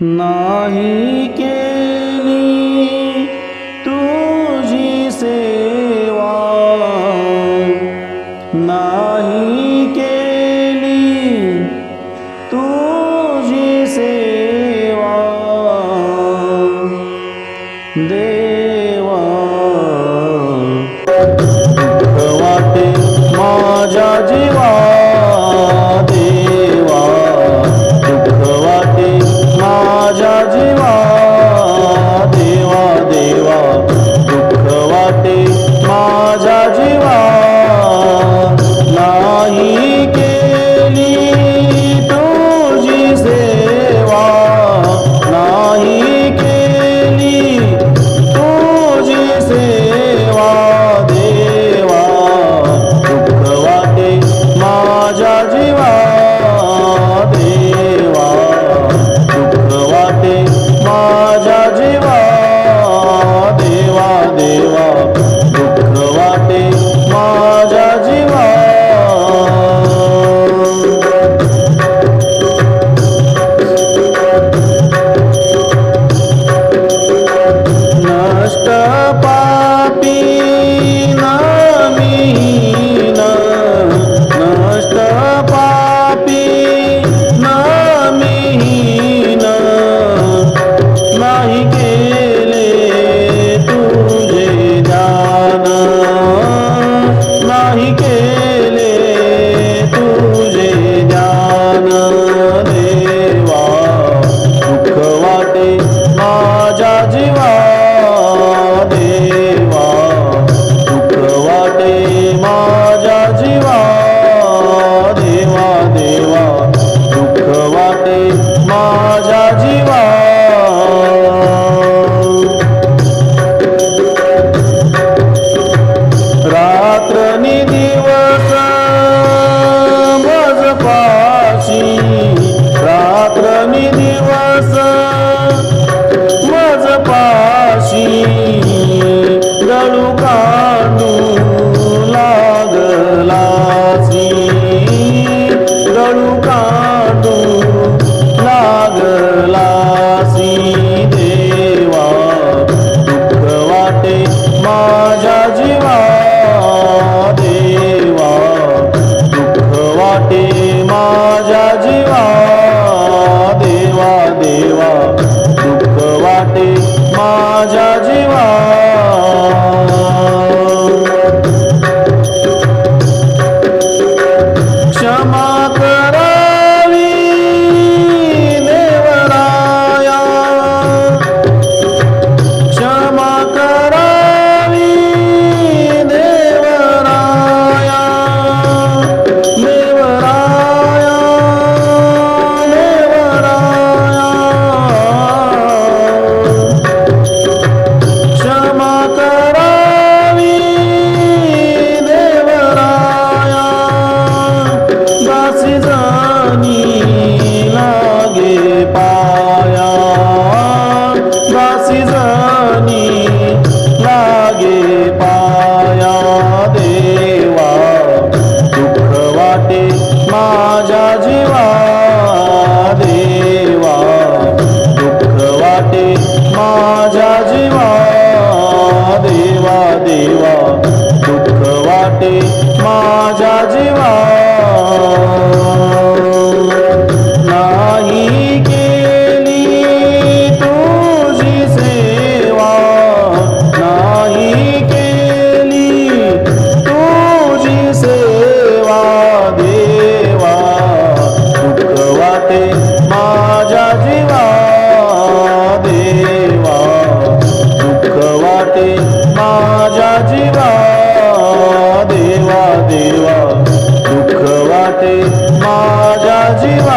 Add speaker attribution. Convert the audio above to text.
Speaker 1: नाही केली तुझी सेवा. नाही केली तुझी सेवा. देवा. वाटे माझ्या जीवा মজাজি মা बाजीरा देवा देवा दुःख वाटे माझ्या जीवा